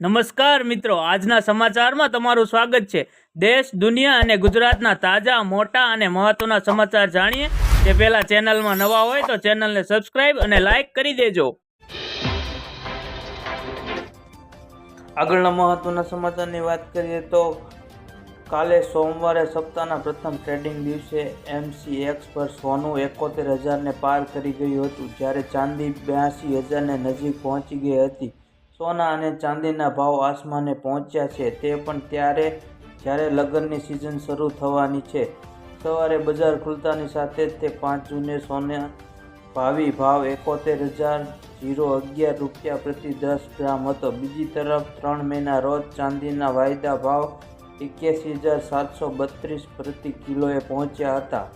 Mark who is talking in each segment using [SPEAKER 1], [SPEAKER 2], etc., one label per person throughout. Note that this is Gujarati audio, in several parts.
[SPEAKER 1] નમસ્કાર મિત્રો, આજના સમાચારમાં તમારું સ્વાગત છે. દેશ, દુનિયા અને ગુજરાતના તાજા, મોટા અને મહત્વના સમાચાર જાણીએ. તે પહેલા ચેનલમાં નવા હોય તો ચેનલને સબસ્ક્રાઇબ અને લાઇક કરી દેજો. આગળના મહત્વના સમાચારની વાત કરીએ તો કાલે સોમવારે સપ્તાહના પ્રથમ ટ્રેડિંગ દિવસે એમસીએક્સ પર સોનું એકોતેર હજારને પાર કરી ગયું હતું, જ્યારે ચાંદી બ્યાસી હજારને નજીક પહોંચી ગઈ હતી. સોના અને ચાંદીના ભાવ આસમાને પહોંચ્યા છે. તે પણ ત્યારે જ્યારે લગ્નની સિઝન શરૂ થવાની છે. સવારે બજાર ખુલતાની સાથે જ તે પાંચ જૂને સોના ભાવિ ભાવ એકોતેર હજાર જીરો અગિયાર રૂપિયા પ્રતિ દસ ગ્રામ હતો. બીજી તરફ ત્રણ મહિના રોજ ચાંદીના વાયદા ભાવ એક્યાસી હજાર સાતસો બત્રીસ પ્રતિ કિલોએ પહોંચ્યા હતા.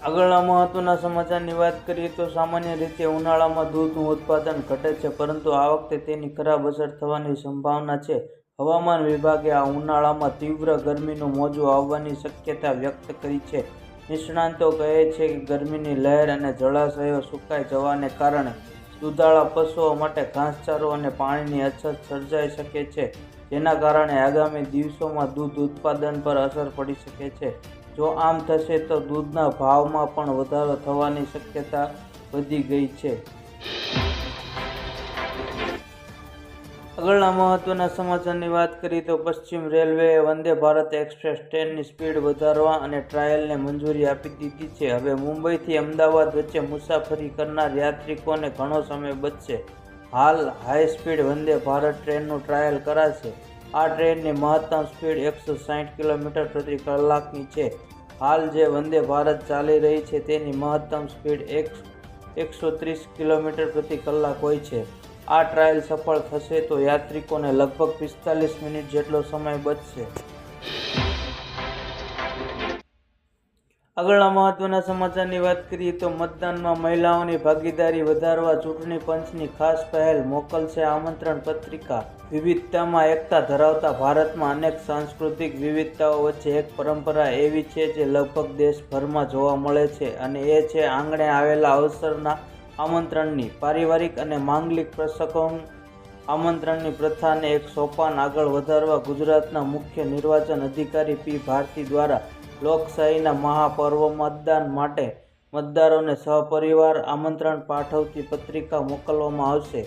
[SPEAKER 1] આગળના મહત્વના સમાચારની વાત કરીએ તો સામાન્ય રીતે ઉનાળામાં દૂધનું ઉત્પાદન ઘટે છે, પરંતુ આ વખતે તેની ખરાબ અસર થવાની સંભાવના છે. હવામાન વિભાગે આ ઉનાળામાં તીવ્ર ગરમીનું મોજું આવવાની શક્યતા વ્યક્ત કરી છે. નિષ્ણાંતો કહે છે કે ગરમીની લહેર અને જળાશયો સુકાઈ જવાને કારણે દુધાળા પશુઓ માટે ઘાસચારો અને પાણીની અછત સર્જાઈ શકે છે, જેના કારણે આગામી દિવસોમાં દૂધ ઉત્પાદન પર અસર પડી શકે છે. જો આમ થશે તો દૂધના ભાવમાં પણ વધારો થવાની શક્યતા વધી ગઈ છે. આગળના મહત્વના સમાચારની વાત કરીએ તો પશ્ચિમ રેલવેએ વંદે ભારત એક્સપ્રેસ ટ્રેનની સ્પીડ વધારવા અને ટ્રાયલને મંજૂરી આપી દીધી છે. હવે મુંબઈથી અમદાવાદ વચ્ચે મુસાફરી કરનાર યાત્રિકોને ઘણો સમય બચશે. હાલ હાઈ સ્પીડ વંદે ભારત ટ્રેનનું ટ્રાયલ કરાશે. આ ટ્રેનની મહત્તમ સ્પીડ એકસો સાઠ કિલોમીટર પ્રતિ કલાકની છે. હાલ જે વંદે ભારત ચાલી રહી છે તેની મહત્તમ સ્પીડ એક, એકસો ત્રીસ કિલોમીટર પ્રતિ કલાક હોય છે. આ ટ્રાયલ સફળ થશે તો યાત્રિકોને લગભગ પિસ્તાલીસ મિનિટ જેટલો સમય બચશે. આગળના મહત્વના સમાચારની વાત કરીએ તો મતદાનમાં મહિલાઓની ભાગીદારી વધારવા ચૂંટણી પંચની ખાસ પહેલ મોકલશે આમંત્રણ પત્રિકા. વિવિધતામાં એકતા ધરાવતા ભારતમાં અનેક સાંસ્કૃતિક વિવિધતાઓ વચ્ચે એક પરંપરા એવી છે જે લગભગ દેશભરમાં જોવા મળે છે અને એ છે આંગણે આવેલા અવસરના આમંત્રણની. પારિવારિક અને માંગલિક પ્રસંગો આમંત્રણની પ્રથાને એક સોપાન આગળ વધારવા ગુજરાતના મુખ્ય નિર્વાચન અધિકારી પી ભારતી દ્વારા લોકશાહીના મહાપર્વ મતદાન માટે મતદારોને સહપરિવાર આમંત્રણ પાઠવતી પત્રિકા મોકલવામાં આવશે.